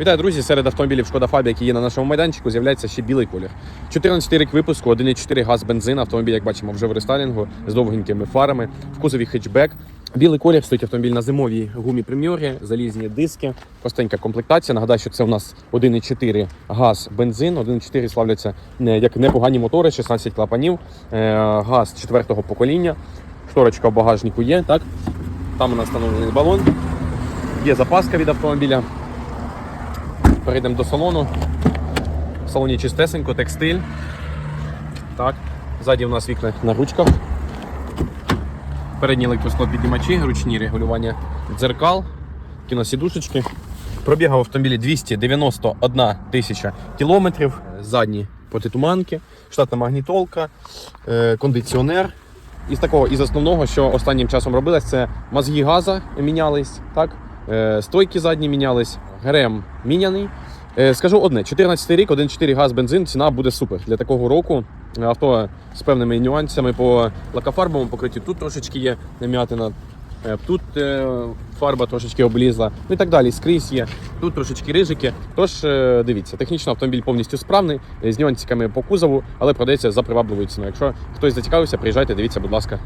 Вітаю, друзі! Серед автомобілів Шкода Фабія, які є на нашому майданчику, з'являється ще білий колір. 14 рік випуску, 1,4 газ бензин. Автомобіль, як бачимо, вже в рестайлінгу з довгенькими фарами, в кузові хетчбек. Білий колір стоїть автомобіль на зимовій гумі прем'єрі, залізні диски, простенька комплектація. Нагадаю, що це у нас 1,4 газ бензин. 1,4 славляться е, як непогані мотори, 16 клапанів, е, газ четвертого покоління. Шторочка в багажнику є, так? Там у нас встановлений балон. Є запаска від автомобіля. Перейдемо до салону. В салоні чистесенько, текстиль. Так. Ззаді у нас вікна на ручках. Передні електросклопідіймачі, ручні регулювання дзеркал, кіносідушечки. Пробіг в автомобілі 291 тисяча кілометрів. Задні протитуманки, штатна магнітолка, е, кондиціонер. Із такого, із основного, що останнім часом робилось, це мозги газа мінялись, так? Е, стойки задні мінялись, ГРМ міняний. Е, Скажу одне: 14 рік, 1,4 газ бензин, ціна буде супер. Для такого року авто з певними нюансами по лакофарбовому покритті. Тут трошечки є нам'ятина, е, тут е, фарба трошечки облізла, ну і так далі. Скрізь є. Тут трошечки рижики. Тож дивіться, технічно автомобіль повністю справний, з нюансиками по кузову, але продається за привабливою ціною. Якщо хтось зацікавився, приїжджайте, дивіться, будь ласка.